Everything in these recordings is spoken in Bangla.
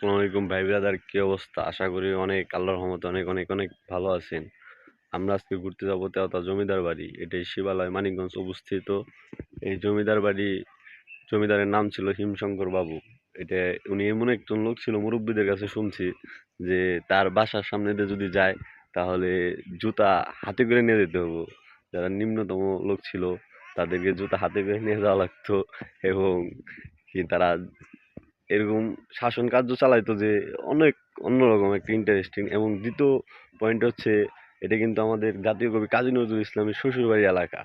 আসসালামু আলাইকুম ভাই ব্রাদার কি অবস্থা? আশা করি অনেক, আল্লাহর রহমতে অনেক অনেক অনেক ভালো আছেন। আমরা আজকে ঘুরতে যাব তেওতা জমিদার বাড়ি। এটাই শিবালয়, মানিকগঞ্জ অবস্থিত। এই জমিদার বাড়ি, জমিদারের নাম ছিল হিমশঙ্কর বাবু। এটা উনি এমন একজন লোক ছিল, মুরব্বীদের কাছে শুনছি যে তার বাসার সামনে দিয়ে যদি যায়, তাহলে জুতা হাতে করে নিয়ে যেতে হব। যারা নিম্নতম লোক ছিল, তাদেরকে জুতা হাতে করে নিয়ে যাওয়া লাগতো এবং কি তারা এরকম শাসন কার্য চালাইতো যে অনেক অন্যরকম একটা ইন্টারেস্টিং এবং দ্বিতীয় পয়েন্ট হচ্ছে এটা কিন্তু আমাদের জাতীয় কবি কাজী নজরুল ইসলামের শ্বশুরবাড়ি এলাকা।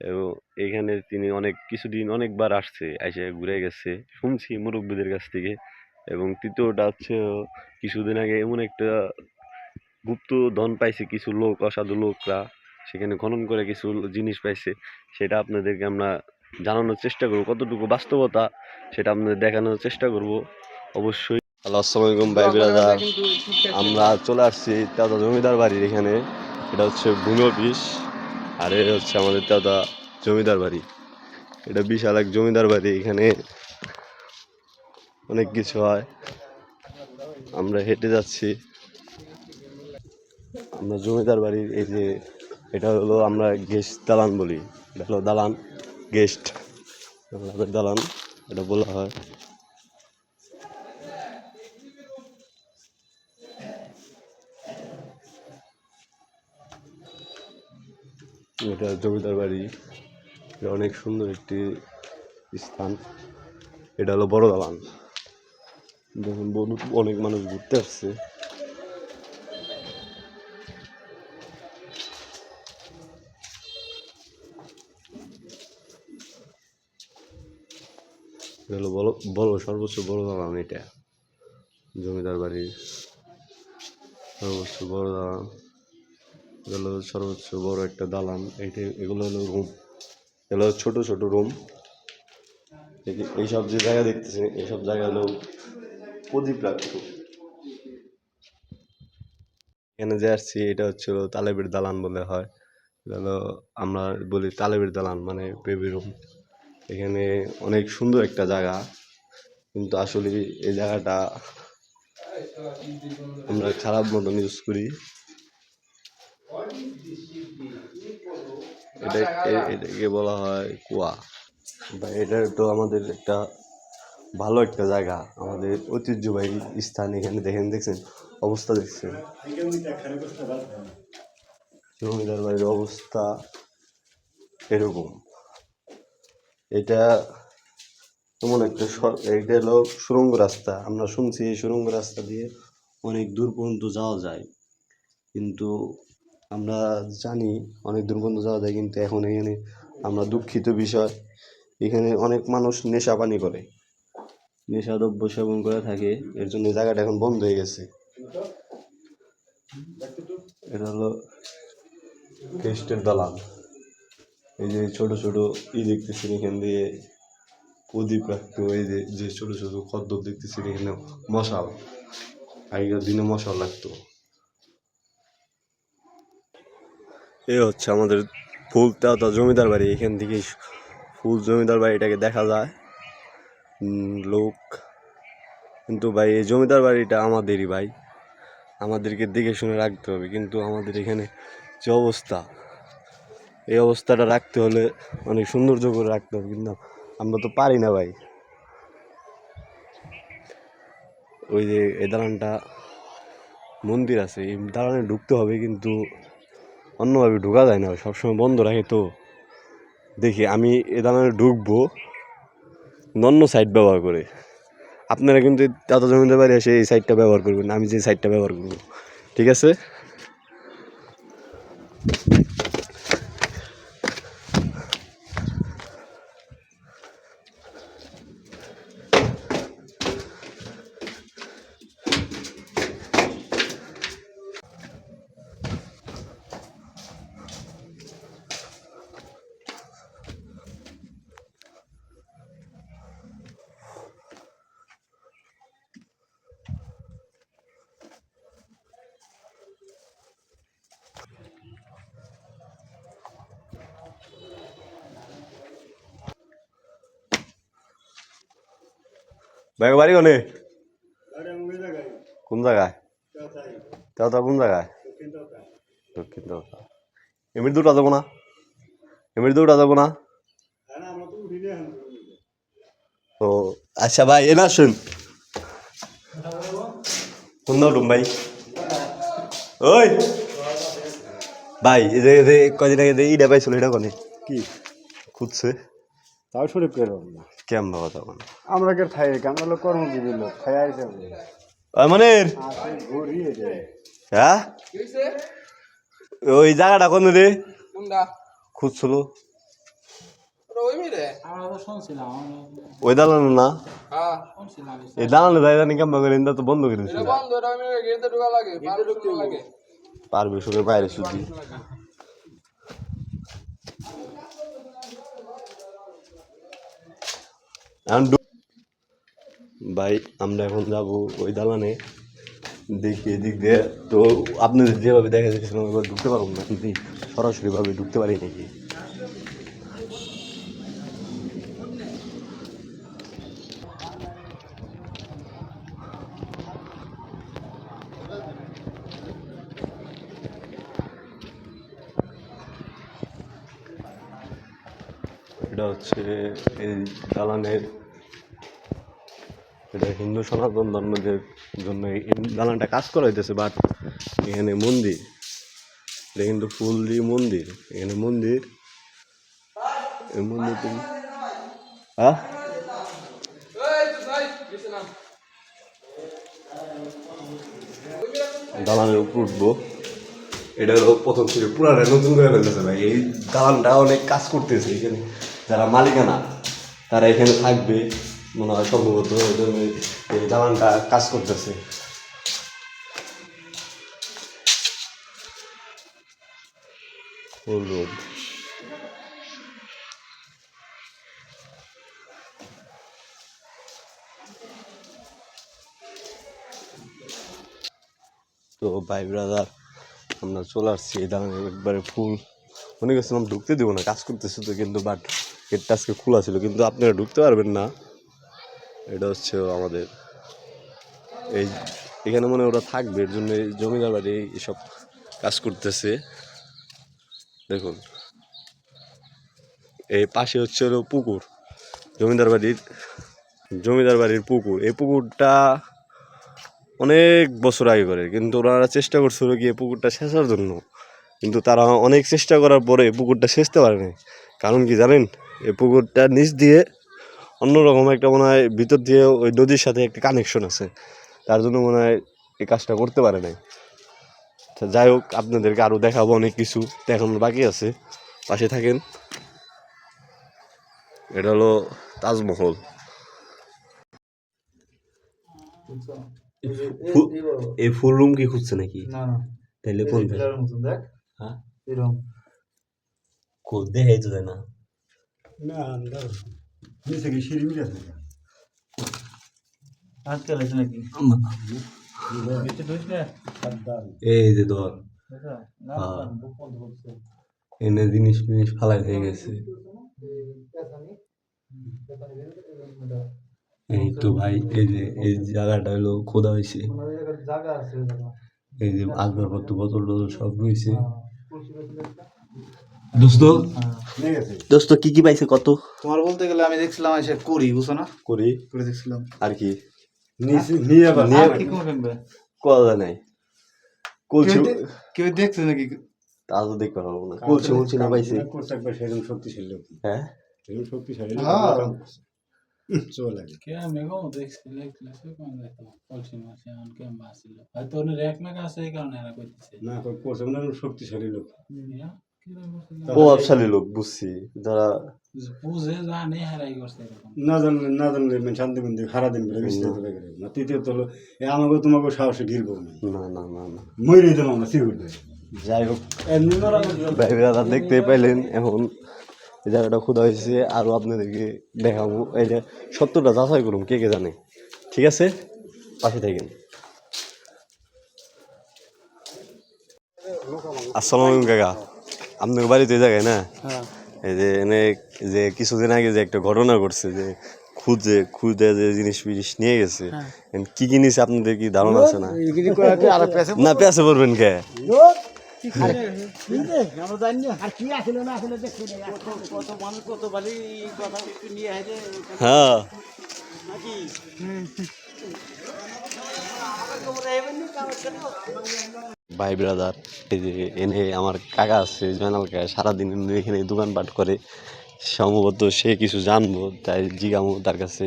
এবং এখানে তিনি অনেক কিছুদিন অনেকবার আসছে, এসে ঘুরে গেছে, শুনছি মুরব্বীদের কাছ থেকে। এবং তৃতীয়টা হচ্ছে কিছুদিন আগে এমন একটা গুপ্ত ধন পাইছে কিছু লোক, অসাধু লোকরা, সেখানে খনন করে কিছু জিনিস পাইছে, সেটা আপনাদেরকে আমরা জানানোর চেষ্টা করব। কতটুকু বাস্তবতা সেটা আপনাদের দেখানোর চেষ্টা করব। অবশ্যই। হ্যালো আসসালামু আলাইকুম ভাই বিরাদার। আমরা চলে আসছি তেওতা জমিদার বাড়ির এখানে। এটা হচ্ছে ভূমি অফিস আর এটা হচ্ছে আমাদের তেওতা জমিদার বাড়ি। এটা বিশাল এক জমিদার বাড়ি এখানে। অনেক কিছু হয়। আমরা হেঁটে যাচ্ছি। আমরা জমিদার বাড়ির এই যে এটা হলো আমরা গেস্ট দালান বলি। এটা হলো দালান। গেস্ট। আমাদের দালান, এটা বলা হয়। এটা জমিদার বাড়ি। এটা অনেক সুন্দর একটি স্থান। এটা হলো বড় দালান। দেখুন অনেক মানুষ ঘুরতে আসছে। বড় বড় সর্বোচ্চ বড় দালান এটা। জমিদার বাড়ির সর্বোচ্চ বড় দালান। এটা হলো সর্বোচ্চ বড় একটা দালান। এইটা, এগুলো হলো রুম এগুলো ছোট ছোট রুম এইসব যে জায়গা দেখতেছেন এইসব জায়গা হলো প্রদীপ রাখতো। এখানে যে আসছি, এটা হচ্ছে তালেবের দালান বলে হয়। আমরা বলি তালেবের দালান মানে বেবি রুম এখানে অনেক সুন্দর একটা জায়গা। কিন্তু আসলে এই জায়গাটা আমরা খারাপ মতন ইউজ করি। এটা এটাকে বলা হয় কুয়া। বা এটা তো আমাদের একটা ভালো একটা জায়গা। আমাদের ঐতিহ্যবাহী স্থান এখানে দেখেন, দেখছেন? অবস্থা দেখছেন? জমিদার বাড়ির অবস্থা এরকম। এটা এমন একটা এইটা হলো সুড়ঙ্গ রাস্তা। আমরা শুনছি এই সুড়ঙ্গ রাস্তা দিয়ে অনেক দূর পর্যন্ত যাওয়া যায়। কিন্তু আমরা জানি অনেক দূর পর্যন্ত যাওয়া যায়, কিন্তু এখন এখানে আমরা দুঃখিত বিষয়। এখানে অনেক মানুষ নেশা পানি করে। নেশাদ্রব্য সেবন করে থাকে। এর জন্য জায়গাটা এখন বন্ধ হয়ে গেছে। এটা হলো খ্রিস্টের দালান। এই যে ছোট ছোট ই দেখতেছেন এখান দিয়ে প্রদীপ রাখতো, এই যে যে ছোট ছোট খদ্দর দেখতেছেন এখানে, মশাল। আগেকার দিনে মশাল লাগতো। এ হচ্ছে আমাদের ফুল তেওতা জমিদার বাড়ি, এখান থেকে ফুল জমিদার বাড়িটাকে দেখা যায়। লোক। কিন্তু ভাই, এই জমিদার বাড়িটা আমাদেরই ভাই। আমাদেরকে দেখে শুনে রাখতে হবে, কিন্তু আমাদের এখানে যে অবস্থা এই অবস্থাটা রাখতে হলে অনেক সৌন্দর্য করে রাখতে হবে, কিন্তু আমরা তো পারি না ভাই। ওই যে এই দালানটা মন্দির আছে, এই দালানে ঢুকতে হবে, কিন্তু অন্যভাবে ঢোকা যায় না, সবসময় বন্ধ রাখে তো। দেখি, আমি এ দালানে ঢুকবো অন্য সাইড ব্যবহার করে। আপনারা কিন্তু এত জমিদার বাড়ি এসে এই সাইডটা ব্যবহার করবেন, আমি যে সাইডটা ব্যবহার করব। ঠিক আছে? ভাই বাড়ি কোনে? কোন জায়গায়? তেওতা কোন জায়গায়? দক্ষিণ তেওতা এমনি দুটা যাব না? এমনি দুটা যাব না? তো আচ্ছা ভাই এ না শুন কোন দাও ভাই? ওই! ভাই এই যে কদিন আগে ইটা পাইছিল এটা কনে? কি? খুঁজছে। তাও করে পারব না? কেমন বাবা তখন? আমরা কে খাই? আমরা লোক কর্মজীবী লোক খাই আইসে মানে হ্যাঁ? ওই জায়গাটা কোন রে কোনটা? খুঁজছিল। ওই দালান না? হ্যাঁ। এই দালানে যাই জানি কেমন করে এটা তো বন্ধ করে পারবে ঢুকতে লাগে। পারবে সঙ্গে বাইরে শুধু এখন ঢু- ভাই, আমরা এখন যাব ওই দালানে। দেখি এদিক দিয়ে। তো আপনি যেভাবে দেখা যাচ্ছে ঢুকতে পারব না? কিন্তু সরাসরি ভাবে ঢুকতে পারি নাকি? হচ্ছে এই দালানের এটা হিন্দু সনাতন ধর্মদের জন্য এই দালানটা কাজ করা হইতেছে বাট এখানে মন্দির। এটা কিন্তু ফুল দিয়ে মন্দির। এখানে মন্দির। এই মন্দির হ্যাঁ? দালানের উপর উঠবো। এটা হলো প্রথম ছিল পুরাটা নতুন করে ফেলতেছে ভাই। এই দালানটা অনেক কাজ করতেছে। এখানে যারা মালিকানা তারা এখানে থাকবে। মনে হয় সম্ভবত এই দালানটা কাজ করতেছে। তো ভাই ব্রাদার আমরা চলে আসছি এই দালানে একবারে ফুল মনে করছিলাম ঢুকতে দেবো না কাজ করতেছে তো কিন্তু বাট গেটটা আজকে খোলা ছিল কিন্তু আপনারা ঢুকতে পারবেন না। এটা হচ্ছে আমাদের। এই, এখানে মনে ওরা থাকবে, এর জন্য জমিদার বাড়ি এসব কাজ করতেছে। দেখুন। এই পাশে হচ্ছে হলো পুকুর, জমিদার বাড়ির জমিদার বাড়ির পুকুর। এই পুকুরটা অনেক বছর আগে করে, কিন্তু ওনারা চেষ্টা করছিল এই পুকুরটা শেষার জন্য। কিন্তু তারা অনেক চেষ্টা করার পরে পুকুরটা শেষতে পারেনি। কারণ কি জানেন? এই পুকুরটা নিচ দিয়ে অন্যরকম একটা মনে হয় ভিতর দিয়ে ওই নদীর সাথে একটা কানেকশন আছে। তার জন্য মনে হয় এই কাজটা করতে পারে নাই। যাই হোক আপনাদেরকে আরও দেখাবো অনেক কিছু। দেখানোর বাকি আছে। পাশে থাকেন। এটা হলো তাজমহল। এই ফুল রুম কি খুঁজছে নাকি? তাইলে কোন দেখ। হ্যাঁ? এরকম তো না। না নিচে কি সিঁড়ি মিলে আছে নাকি? এই যে ধর। হ্যাঁ। এনে জিনিস ফিনিস ফালাই হয়ে গেছে। এই তো ভাই এই যে এই জায়গাটা হলো খোদা হয়েছে এই যে আসবাবপত্র বোতল টোতল সব রয়েছে হ্যাঁ, কলসি টলসি একটা। দোস্ত? হ্যাঁ। দোস্ত কি কি পাইছে কত? তোমার বলতে গেলে আমি দেখছিলাম এসে করি বুঝছ না? করি করে দেখছিলাম। আর কি? নিয়ে আবার নিয়ে- কি করবে কথা নাই। কলছি কেউ কেউ দেখছে নাকি? তা তো দেখতে পারব না। কলছি মুলছি না পাইছে? করছে একবার সেরকম শক্তিশালী লোক। হ্যাঁ? সেরকম শক্তিশালী লোক। হ্যাঁ। চল গো? কোন মাসে কেম বাসিল হয়তো আছে? এই কারণে এরা কইতেছে। না কই- শক্তিশালী লোক। প্রভাবশালী লোক বুঝছি। যারা বুঝে জানে হারাই করছে না জানলে না জানলে মানে শান্তি মন্দির দিন বিস্তারিত না। তৃতীয়ত হলো আমাকে তোমাকে সাহসে ঘিরবো না না না না না। মরে দেবো আমরা সিগুর যাই হোক। ভাই দাদা দেখতে পাইলেন এখন এই জায়গাটা খোদা হয়েছে আরও আপনাদেরকে দেখাবো। এই যে সত্যটা যাচাই করুন কে কে জানে। ঠিক আছে? পাশে থাকেন। আসসালামু আলাইকুম কাকা। আপনার বাড়িতে এই জায়গায় না? এই যে এনে যে কিছুদিন আগে যে একটা ঘটনা ঘটছে যে খুঁজে খুঁজে যে জিনিস ফিনিস নিয়ে গেছে কি কি নিছে আপনাদের কি ধারণা আছে না? না পেঁচে পড়বেন কে? আমরা জানি না। আর কি আসলে না আসলে দেখছি না কত মানুষ কত বালি কথা একটু নিয়ে হেঁটে হ্যাঁ। ভাই ব্রাদার এই যে এনে আমার কাকা আছে জয়নাল কাকা সারাদিন এখানে দোকানপাট করে। সম্ভবত সে কিছু জানব তাই জিগামো তার কাছে।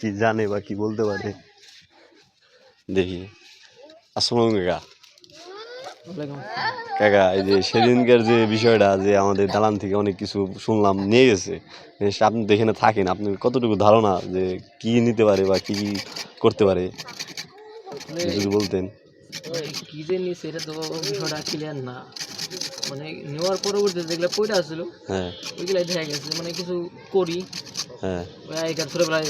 কি জানে বা কি বলতে পারে। দেখি। আসসালাম কাকা। কাকা এই যে সেদিনকার যে বিষয়টা যে আমাদের দালান থেকে অনেক কিছু শুনলাম নিয়ে গেছে। আপনি তো এখানে থাকেন আপনি কতটুকু ধারণা যে কি নিতে পারে বা কি করতে পারে? যদি বলতেন। ওই কি যে নিছে এটা তো বিষয়টা ক্লিয়ার না। মানে নেওয়ার পরবর্তীতে যেগুলো পয়টা আসছিল হ্যাঁ। ওইগুলাই দেখা গেছে। মানে কিছু করি হ্যাঁ। ওই আগেকার ছোটবেলায়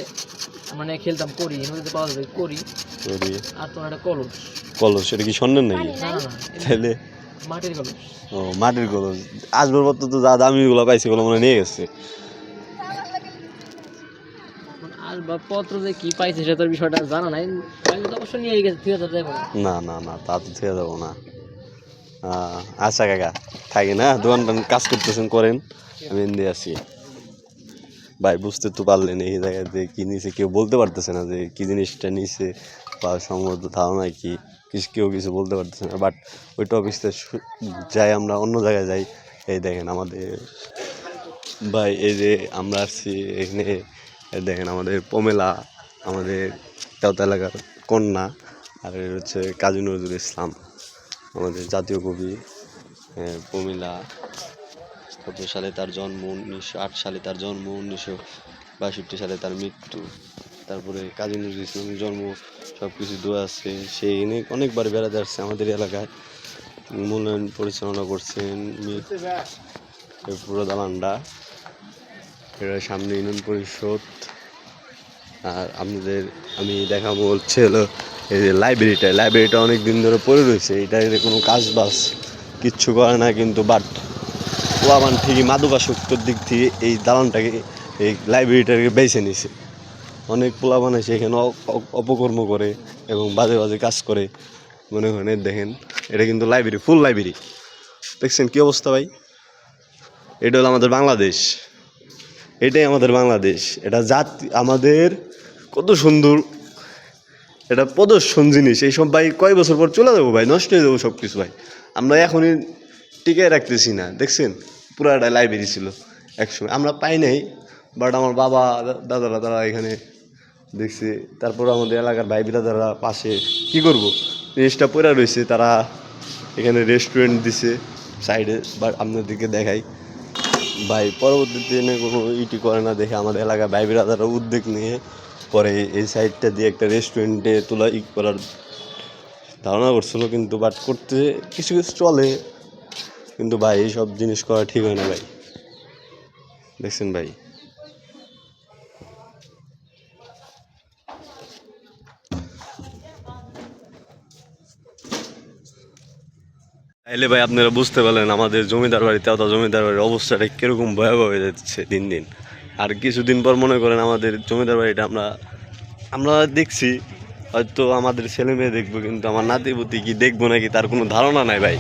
মানে খেলতাম করি নদীতে পাওয়া যাবে করি। তৈরি আর তোমার একটা কলস। কলস সেটা কি স্বর্ণের নাকি? তাহলে মাটির কলস। ও মাটির কলস। আসবাবপত্র তো যা দামিগুলো পাইছে ওগুলো মনে নিয়ে গেছে। মানে আসবাবপত্র যে কি পাইছে সেটা তোর বিষয়টা জানা নাই। পাইলে তো অবশ্যই নিয়ে গেছে আছে যাব না না না, তা তো থেকে যাব না। আচ্ছা কাকা থাকি না দোকান টোকান কাজ করতেছেন, করেন। আমি এনে আছি। ভাই, বুঝতে তো পারলেন, এই জায়গায় যে কি নিছে, কেউ বলতে পারতেছে না যে কি জিনিসটা নিছে বা সম্ভবত ধারণা কি। কিছু কেউ কিছু বলতে পারতেছে না। বাট ওই টপিকটা যাই আমরা অন্য জায়গায় যাই। এই দেখেন, আমাদের, ভাই, এই যে আমরা আসছি এখানে দেখেন আমাদের পমেলা, আমাদের তেওতা এলাকার কন্যা, আর হচ্ছে কাজী নজরুল ইসলাম, আমাদের জাতীয় কবি পমিলা। কত সালে তার জন্ম, উনিশশো আট সালে তার জন্ম, উনিশশো বাষট্টি সালে তার মৃত্যু। তারপরে কাজী নজরুল ইসলামের জন্ম সব কিছু দেওয়া আছে। সে অনেক, অনেকবার বেড়াতে আসছে আমাদের এলাকায়। মূল্যায়ন পরিচালনা করছেন পুরো দালানটা এটা সামনে ইউনিয়ন পরিষদ। আর আপনাদের আমি দেখাবো হচ্ছে হলো এই যে লাইব্রেরিটা লাইব্রেরিটা অনেক দিন ধরে পড়ে রয়েছে। এটা কোনো কাজ বাজ কিচ্ছু করে না, কিন্তু বাট পোলাবান ঠিকই মাদকাসক্তর দিক থেকে এই দালানটাকে, এই লাইব্রেরিটাকে বেছে নিছে। অনেক পোলাবান এসে এখানে অপকর্ম করে এবং বাজে বাজে কাজ করে। মনে এই দেখেন, এটা কিন্তু লাইব্রেরি ফুল লাইব্রেরি দেখছেন কী অবস্থা ভাই? এটা হলো আমাদের বাংলাদেশ। এটাই আমাদের বাংলাদেশ। এটা জাত, আমাদের কত সুন্দর, এটা প্রদর্শন জিনিস। এই সব ভাই কয় বছর পর চলে যাব ভাই? নষ্ট হয়ে যাব সব কিছু ভাই। আমরা এখনই টিকে রাখতেছি না, দেখছেন? পুরাটা লাইব্রেরি ছিল একসময়। আমরা পাই নাই বাট আমার বাবা দাদারা, তারা এখানে দেখছে। তারপর আমাদের এলাকার ভাই বিরাদারা পাশে, কি করব? জিনিসটা পড়ে রয়েছে, তারা এখানে রেস্টুরেন্ট দিছে সাইডে বাট আপনাদেরকে দেখাই। ভাই, পরবর্তী দিনে কোনো ইটি করে না দেখে আমাদের এলাকায় ভাই বিরাদারা উদ্যোগ নিয়ে পরে এই সাইডটা দিয়ে একটা রেস্টুরেন্টে তোলা ই করার ধারণা করছিল, কিন্তু বাট করতে কিছু কিছু চলে, কিন্তু ভাই, এইসব জিনিস করা ঠিক হয় না ভাই। দেখছেন ভাই? তাইলে ভাই আপনারা বুঝতে পারলেন আমাদের জমিদার বাড়িতে অথবা জমিদার বাড়ির অবস্থাটা কীরকম ভয়াবহ হয়ে যাচ্ছে দিন দিন। আর কিছুদিন পর মনে করেন আমাদের জমিদার বাড়িটা আমরা আমরা দেখছি, হয়তো আমাদের ছেলে মেয়ে দেখব, কিন্তু আমার নাতি পুতি কি দেখব নাকি তার কোনো ধারণা নাই ভাই।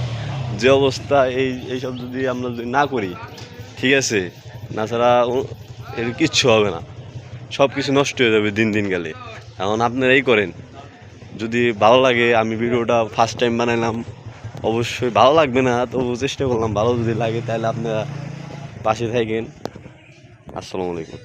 যে অবস্থা এই, এইসব যদি আমরা যদি না করি, ঠিক আছে, না ছাড়া এর কিচ্ছু হবে না। সব কিছু নষ্ট হয়ে যাবে দিন দিন গেলে। এখন আপনারা এই করেন, যদি ভালো লাগে আমি ভিডিওটা ফার্স্ট টাইম বানাইলাম অবশ্যই ভালো লাগবে না, তবু চেষ্টা করলাম ভালো যদি লাগে তাহলে আপনারা পাশে থাকেন। আসসালামু আলাইকুম।